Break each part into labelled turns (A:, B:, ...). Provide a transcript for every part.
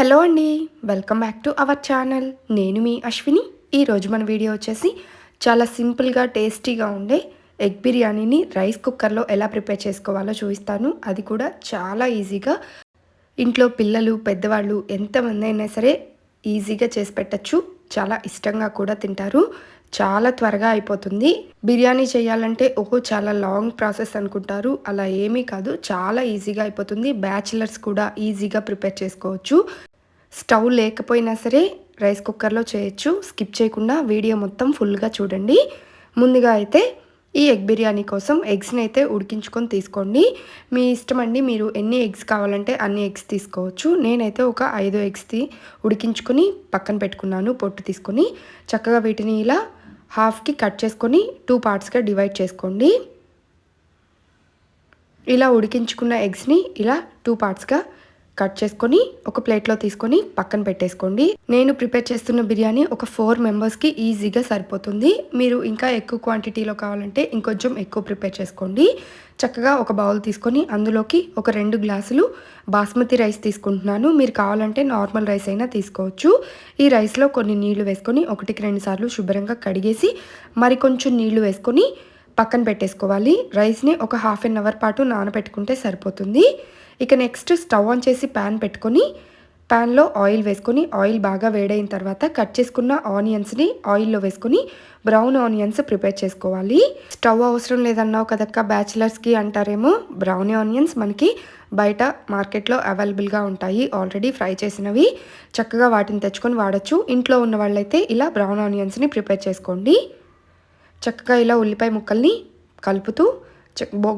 A: Hello అండి welcome back to our channel. నేను మీ అశ్విని. ఈరోజు మన వీడియో వచ్చేసి చాలా సింపుల్గా టేస్టీగా ఉండే ఎగ్ బిర్యానీని రైస్ కుక్కర్లో ఎలా ప్రిపేర్ చేసుకోవాలో చూపిస్తాను. అది కూడా చాలా ఈజీగా. ఇంట్లో పిల్లలు పెద్దవాళ్ళు ఎంతమంది అయినా సరే ఈజీగా చేసి పెట్టచ్చు. చాలా ఇష్టంగా కూడా తింటారు. చాలా త్వరగా అయిపోతుంది. బిర్యానీ చేయాలంటే ఓహో చాలా లాంగ్ ప్రాసెస్ అనుకుంటారు. అలా ఏమీ కాదు. చాలా ఈజీగా అయిపోతుంది. బ్యాచిలర్స్ కూడా ఈజీగా ప్రిపేర్ చేసుకోవచ్చు. స్టవ్ లేకపోయినా సరే రైస్ కుక్కర్లో చేయొచ్చు. స్కిప్ చేయకుండా వీడియో మొత్తం ఫుల్గా చూడండి. ముందుగా అయితే ఈ ఎగ్ బిర్యానీ కోసం ఎగ్స్ని అయితే ఉడికించుకొని తీసుకోండి. మీ ఇష్టం అండి మీరు ఎన్ని ఎగ్స్ కావాలంటే అన్ని ఎగ్స్ తీసుకోవచ్చు. నేనైతే ఒక ఐదు ఎగ్స్ది ఉడికించుకొని పక్కన పెట్టుకున్నాను పొట్టు తీసుకొని. చక్కగా వీటిని ఇలా హాఫ్కి కట్ చేసుకొని టూ పార్ట్స్గా డివైడ్ చేసుకోండి. ఇలా ఉడికించుకున్న ఎగ్స్ని ఇలా టూ పార్ట్స్గా కట్ చేసుకొని ఒక ప్లేట్లో తీసుకొని పక్కన పెట్టేసుకోండి. నేను ప్రిపేర్ చేస్తున్న బిర్యానీ ఒక ఫోర్ మెంబర్స్కి ఈజీగా సరిపోతుంది. మీరు ఇంకా ఎక్కువ క్వాంటిటీలో కావాలంటే ఇంకొంచెం ఎక్కువ ప్రిపేర్ చేసుకోండి. చక్కగా ఒక బౌల్ తీసుకొని అందులోకి ఒక రెండు గ్లాసులు బాస్మతి రైస్ తీసుకుంటున్నాను. మీరు కావాలంటే నార్మల్ రైస్ అయినా తీసుకోవచ్చు. ఈ రైస్లో కొన్ని నీళ్ళు వేసుకొని ఒకటికి రెండు సార్లు శుభ్రంగా కడిగేసి మరి కొంచెం నీళ్ళు వేసుకొని పక్కన పెట్టేసుకోవాలి. రైస్ని ఒక హాఫ్ అన్ అవర్ పాటు నానబెట్టుకుంటే సరిపోతుంది. ఇక నెక్స్ట్ స్టవ్ ఆన్ చేసి ప్యాన్ పెట్టుకొని ప్యాన్లో ఆయిల్ వేసుకొని ఆయిల్ బాగా వేడైన తర్వాత కట్ చేసుకున్న ఆనియన్స్ని ఆయిల్లో వేసుకొని బ్రౌన్ ఆనియన్స్ ప్రిపేర్ చేసుకోవాలి. స్టవ్ అవసరం లేదన్నావు కదక్క బ్యాచిలర్స్కి అంటారేమో? బ్రౌన్ ఆనియన్స్ మనకి బయట మార్కెట్లో అవైలబుల్గా ఉంటాయి ఆల్రెడీ ఫ్రై చేసినవి. చక్కగా వాటిని తెచ్చుకొని వాడచ్చు. ఇంట్లో ఉన్న వాళ్ళైతే ఇలా బ్రౌన్ ఆనియన్స్ని ప్రిపేర్ చేసుకోండి. చక్కగా ఇలా ఉల్లిపాయ ముక్కల్ని కలుపుతూ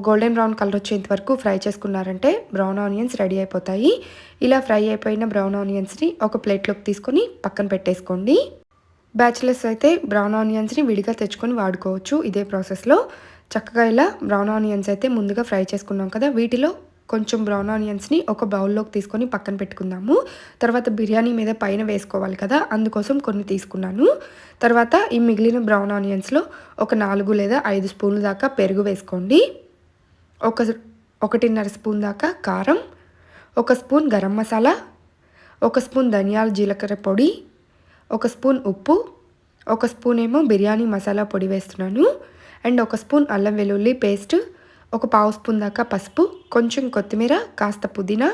A: గోల్డెన్ బ్రౌన్ కలర్ వచ్చేంత వరకు ఫ్రై చేసుకున్నారంటే బ్రౌన్ ఆనియన్స్ రెడీ అయిపోతాయి. ఇలా ఫ్రై అయిపోయిన బ్రౌన్ ఆనియన్స్ని ఒక ప్లేట్లోకి తీసుకొని పక్కన పెట్టేసుకోండి. బ్యాచిలర్స్ అయితే బ్రౌన్ ఆనియన్స్ని విడిగా తెచ్చుకొని వాడుకోవచ్చు ఇదే ప్రాసెస్లో. చక్కగా ఇలా బ్రౌన్ ఆనియన్స్ అయితే ముందుగా ఫ్రై చేసుకున్నాం కదా వీటిలో కొంచెం బ్రౌన్ ఆనియన్స్ని ఒక బౌల్లోకి తీసుకొని పక్కన పెట్టుకుందాము. తర్వాత బిర్యానీ మీద పైన వేసుకోవాలి కదా అందుకోసం కొన్ని తీసుకున్నాను. తర్వాత ఈ మిగిలిన బ్రౌన్ ఆనియన్స్లో ఒక నాలుగు లేదా ఐదు స్పూన్ల దాకా పెరుగు వేసుకోండి. ఒక ఒకటిన్నర స్పూన్ దాకా కారం ఒక స్పూన్ గరం మసాలా ఒక స్పూన్ ధనియాల జీలకర్ర పొడి ఒక స్పూన్ ఉప్పు ఒక స్పూన్ ఏమో బిర్యానీ మసాలా పొడి వేస్తున్నాను. అండ్ ఒక స్పూన్ అల్లం వెల్లుల్లి పేస్ట్ ఒక పావు స్పూన్ దాకా పసుపు కొంచెం కొత్తిమీర కాస్త పుదీనా.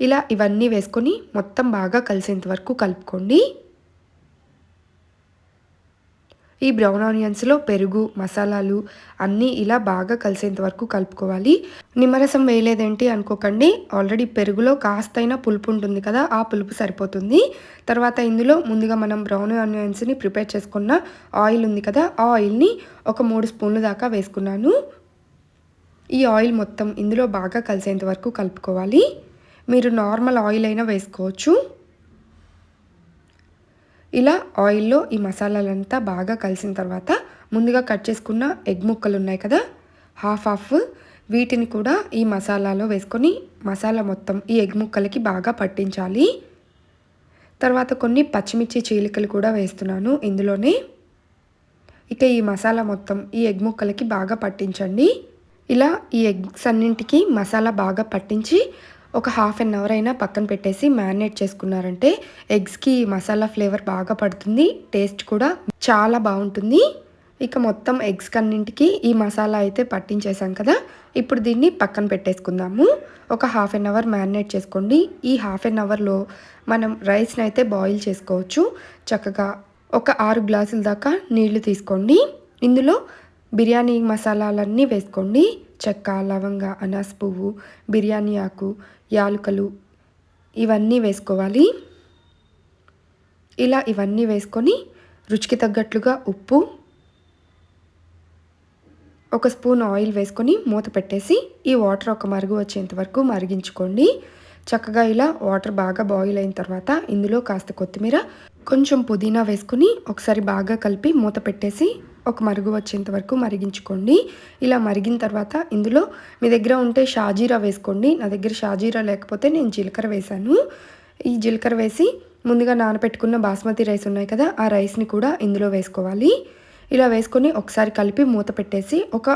A: ఇలా ఇవన్నీ వేసుకొని మొత్తం బాగా కలిసేంత వరకు కలుపుకోండి. ఈ బ్రౌన్ ఆనియన్స్లో పెరుగు మసాలాలు అన్నీ ఇలా బాగా కలిసేంత వరకు కలుపుకోవాలి. నిమ్మరసం వేయలేదేంటి అనుకోకండి. ఆల్రెడీ పెరుగులో కాస్తైనా పులుపు ఉంటుంది కదా ఆ పులుపు సరిపోతుంది. తర్వాత ఇందులో ముందుగా మనం బ్రౌన్ ఆనియన్స్ని ప్రిపేర్ చేసుకున్న ఆయిల్ ఉంది కదా ఆ ఆయిల్ని ఒక మూడు స్పూన్లు దాకా వేసుకున్నాను. ఈ ఆయిల్ మొత్తం ఇందులో బాగా కలిసేంత వరకు కలుపుకోవాలి. మీరు నార్మల్ ఆయిల్ అయినా వేసుకోవచ్చు. ఇలా ఆయిల్లో ఈ మసాలాలంతా బాగా కలిసిన తర్వాత ముందుగా కట్ చేసుకున్న ఎగ్ ముక్కలు ఉన్నాయి కదా హాఫ్ హాఫ్ వీటిని కూడా ఈ మసాలాలో వేసుకొని మసాలా మొత్తం ఈ ఎగ్ ముక్కలకి బాగా పట్టించాలి. తర్వాత కొన్ని పచ్చిమిర్చి చీలికలు కూడా వేస్తున్నాను ఇందులోనే. ఇక ఈ మసాలా మొత్తం ఈ ఎగ్ ముక్కలకి బాగా పట్టించండి. ఇలా ఈ ఎగ్స్ అన్నింటికి మసాలా బాగా పట్టించి ఒక హాఫ్ అన్ అవర్ అయినా పక్కన పెట్టేసి మ్యారినేట్ చేసుకున్నారంటే ఎగ్స్కి మసాలా ఫ్లేవర్ బాగా పడుతుంది టేస్ట్ కూడా చాలా బాగుంటుంది. ఇక మొత్తం ఎగ్స్ కన్నింటికి ఈ మసాలా అయితే పట్టించేసాం కదా ఇప్పుడు దీన్ని పక్కన పెట్టేసుకుందాము. ఒక హాఫ్ అన్ అవర్ మ్యారినేట్ చేసుకోండి. ఈ హాఫ్ అన్ అవర్లో మనం రైస్ని అయితే బాయిల్ చేసుకోవచ్చు. చక్కగా ఒక ఆరు గ్లాసుల దాకా నీళ్ళు తీసుకోండి. ఇందులో బిర్యానీ మసాలాలన్నీ వేసుకోండి. చెక్క లవంగ అనాస్ పువ్వు బిర్యానీ ఆకు యాలుకలు ఇవన్నీ వేసుకోవాలి. ఇలా ఇవన్నీ వేసుకొని రుచికి తగ్గట్లుగా ఉప్పు ఒక స్పూన్ ఆయిల్ వేసుకొని మూత పెట్టేసి ఈ వాటర్ ఒక మరుగు వచ్చేంత వరకు మరిగించుకోండి. చక్కగా ఇలా వాటర్ బాగా బాయిల్ అయిన తర్వాత ఇందులో కాస్త కొత్తిమీర కొంచెం పుదీనా వేసుకుని ఒకసారి బాగా కలిపి మూత పెట్టేసి ఒక మరుగు వచ్చేంత వరకు మరిగించుకోండి. ఇలా మరిగిన తర్వాత ఇందులో మీ దగ్గర ఉంటే షాజీరా వేసుకోండి. నా దగ్గర షాజీరా లేకపోతే నేను జీలకర్ర వేశాను. ఈ జీలకర్ర వేసి ముందుగా నానబెట్టుకున్న బాస్మతి రైస్ ఉన్నాయి కదా ఆ రైస్ని కూడా ఇందులో వేసుకోవాలి. ఇలా వేసుకొని ఒకసారి కలిపి మూత పెట్టేసి ఒక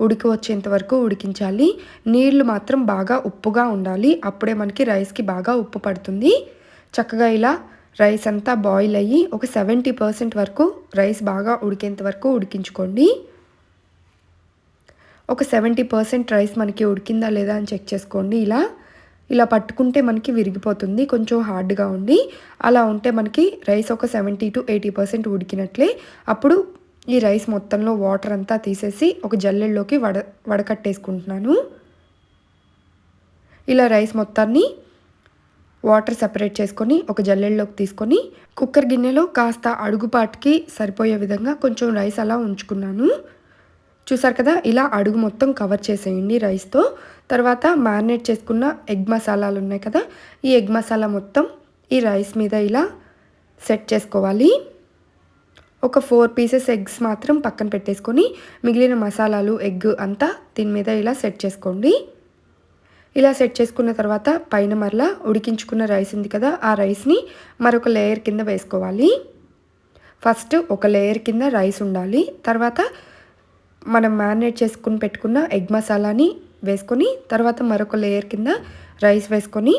A: ఉడికి వచ్చేంత వరకు ఉడికించాలి. నీళ్ళు మాత్రం బాగా ఉప్పుగా ఉండాలి. అప్పుడే మనకి రైస్కి బాగా ఉప్పు పడుతుంది. చక్కగా ఇలా రైస్ అంతా బాయిల్ అయ్యి ఒక సెవెంటీ పర్సెంట్ వరకు రైస్ బాగా ఉడికేంత వరకు ఉడికించుకోండి. ఒక సెవెంటీ పర్సెంట్ రైస్ మనకి ఉడికిందా లేదా అని చెక్ చేసుకోండి. ఇలా ఇలా పట్టుకుంటే మనకి విరిగిపోతుంది. కొంచెం హార్డ్గా ఉండి అలా ఉంటే మనకి రైస్ ఒక సెవెంటీ టు ఎయిటీ పర్సెంట్ ఉడికినట్లే. అప్పుడు ఈ రైస్ మొత్తంలో వాటర్ అంతా తీసేసి ఒక జల్లెల్లోకి వడ వడకట్టేసుకుంటున్నాను. ఇలా రైస్ మొత్తాన్ని వాటర్ సపరేట్ చేసుకొని ఒక జల్లెల్లోకి తీసుకొని కుక్కర్ గిన్నెలో కాస్త అడుగుపాటికి సరిపోయే విధంగా కొంచెం రైస్ అలా ఉంచుకున్నాను. చూసారు కదా ఇలా అడుగు మొత్తం కవర్ చేసేయండి రైస్తో. తర్వాత మ్యారినేట్ చేసుకున్న ఎగ్ మసాలాలు ఉన్నాయి కదా ఈ ఎగ్ మసాలా మొత్తం ఈ రైస్ మీద ఇలా సెట్ చేసుకోవాలి. ఒక ఫోర్ పీసెస్ ఎగ్స్ మాత్రం పక్కన పెట్టేసుకొని మిగిలిన మసాలాలు ఎగ్ అంతా దీని మీద ఇలా సెట్ చేసుకోండి. ఇలా సెట్ చేసుకున్న తర్వాత పైన మరలా ఉడికించుకున్న రైస్ ఉంది కదా ఆ రైస్ని మరొక లేయర్ కింద వేసుకోవాలి. ఫస్ట్ ఒక లేయర్ కింద రైస్ ఉండాలి. తర్వాత మనం మ్యారినేట్ చేసుకుని పెట్టుకున్న ఎగ్ మసాలాని వేసుకొని తర్వాత మరొక లేయర్ కింద రైస్ వేసుకొని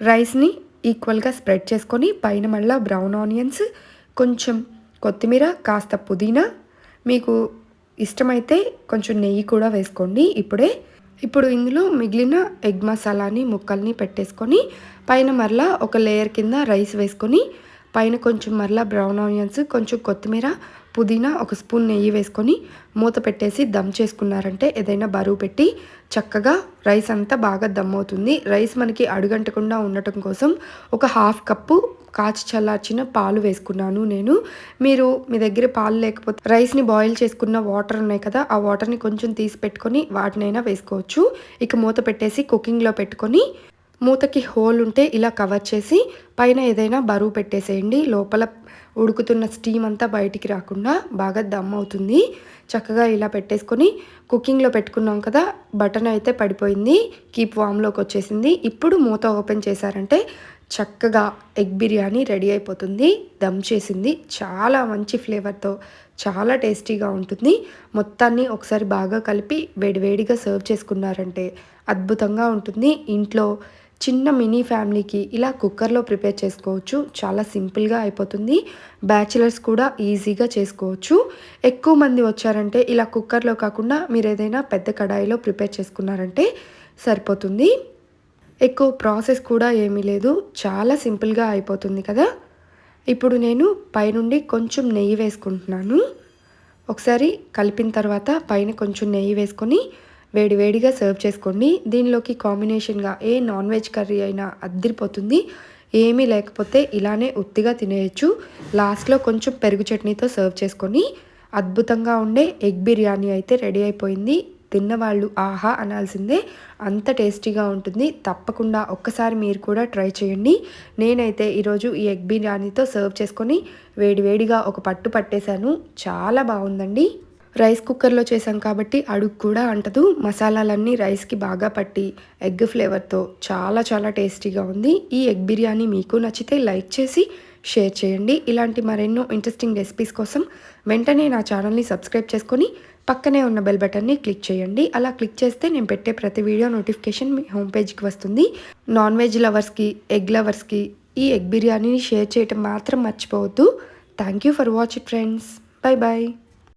A: రైస్ని ఈక్వల్గా స్ప్రెడ్ చేసుకొని పైన మళ్ళీ బ్రౌన్ ఆనియన్స్ కొంచెం కొత్తిమీర కాస్త పుదీనా. మీకు ఇష్టమైతే కొంచెం నెయ్యి కూడా వేసుకోండి ఇప్పుడే. ఇప్పుడు ఇందులో మిగిలిన ఎగ్ మసాలాని ముక్కల్ని పెట్టేసుకొని పైన మరలా ఒక లేయర్ కింద రైస్ వేసుకొని పైన కొంచెం మరలా బ్రౌన్ ఆనియన్స్ కొంచెం కొత్తిమీర పుదీనా ఒక స్పూన్ నెయ్యి వేసుకొని మూత పెట్టేసి దమ్ చేసుకున్నారంటే ఏదైనా బరువు పెట్టి చక్కగా రైస్ అంతా బాగా దమ్ అవుతుంది. రైస్ మనకి అడుగంటకుండా ఉండటం కోసం ఒక హాఫ్ కప్పు కాచి చల్లార్చిన పాలు వేసుకున్నాను నేను. మీరు మీ దగ్గర పాలు లేకపోతే రైస్ని బాయిల్ చేసుకున్న వాటర్ ఉన్నాయి కదా ఆ వాటర్ని కొంచెం తీసి పెట్టుకొని వాటినైనా వేసుకోవచ్చు. ఇక మూత పెట్టేసి కుకింగ్లో పెట్టుకొని మూతకి హోల్ ఉంటే ఇలా కవర్ చేసి పైన ఏదైనా బరువు పెట్టేసేయండి. లోపల ఉడుకుతున్న స్టీమ్ అంతా బయటికి రాకుండా బాగా దమ్ అవుతుంది. చక్కగా ఇలా పెట్టేసుకొని కుకింగ్లో పెట్టుకున్నాం కదా బటన్ అయితే పడిపోయింది కీప్ వామ్లోకి వచ్చేసింది. ఇప్పుడు మూత ఓపెన్ చేశారంటే చక్కగా ఎగ్ బిర్యానీ రెడీ అయిపోతుంది దమ్ చేసింది. చాలా మంచి ఫ్లేవర్తో చాలా టేస్టీగా ఉంటుంది. మొత్తాన్ని ఒకసారి బాగా కలిపి వేడివేడిగా సర్వ్ చేసుకున్నారంటే అద్భుతంగా ఉంటుంది. ఇంట్లో చిన్న మినీ ఫ్యామిలీకి ఇలా కుక్కర్లో ప్రిపేర్ చేసుకోవచ్చు. చాలా సింపుల్గా అయిపోతుంది. బ్యాచిలర్స్ కూడా ఈజీగా చేసుకోవచ్చు. ఎక్కువ మంది వచ్చారంటే ఇలా కుక్కర్లో కాకుండా మీరు ఏదైనా పెద్ద కడాయిలో ప్రిపేర్ చేసుకున్నారంటే సరిపోతుంది. ఎక్కువ ప్రాసెస్ కూడా ఏమీ లేదు. చాలా సింపుల్గా అయిపోతుంది కదా. ఇప్పుడు నేను పైనుండి కొంచెం నెయ్యి వేసుకుంటున్నాను. ఒకసారి కలిపిన తర్వాత పైన కొంచెం నెయ్యి వేసుకొని వేడివేడిగా సర్వ్ చేసుకోండి దీనిలోకి కాంబినేషన్గా ఏ నాన్ వెజ్ కర్రీ అయినా అద్దరిపోతుంది. ఏమీ లేకపోతే ఇలానే ఉత్తిగా తినేయచ్చు. లాస్ట్లో కొంచెం పెరుగు చట్నీతో సర్వ్ చేసుకొని అద్భుతంగా ఉండే ఎగ్ బిర్యానీ అయితే రెడీ అయిపోయింది. తిన్నవాళ్ళు ఆహా అనాల్సిందే. అంత టేస్టీగా ఉంటుంది. తప్పకుండా ఒక్కసారి మీరు కూడా ట్రై చేయండి. నేనైతే ఈరోజు ఈ ఎగ్ బిర్యానీతో సర్వ్ చేసుకొని వేడివేడిగా ఒక పట్టు పట్టేశాను. చాలా బాగుందండి. రైస్ కుక్కర్లో చేసాం కాబట్టి అడుగు కూడా అంటదు. మసాలాలన్నీ రైస్కి బాగా పట్టి ఎగ్ ఫ్లేవర్తో చాలా చాలా టేస్టీగా ఉంది. ఈ ఎగ్ బిర్యానీ మీకు నచ్చితే లైక్ చేసి షేర్ చేయండి. ఇలాంటి మరెన్నో ఇంట్రెస్టింగ్ రెసిపీస్ కోసం వెంటనే నా ఛానల్ని సబ్స్క్రైబ్ చేసుకొని పక్కనే ఉన్న బెల్ బటన్ని క్లిక్ చేయండి. అలా క్లిక్ చేస్తే నేను పెట్టే ప్రతి వీడియో నోటిఫికేషన్ మీ హోమ్ పేజ్కి వస్తుంది. నాన్ వెజ్ లవర్స్కి ఎగ్ లవర్స్కి ఈ ఎగ్ బిర్యానీని షేర్ చేయటం మాత్రం మర్చిపోవద్దు. Thank you for watch friends. Bye bye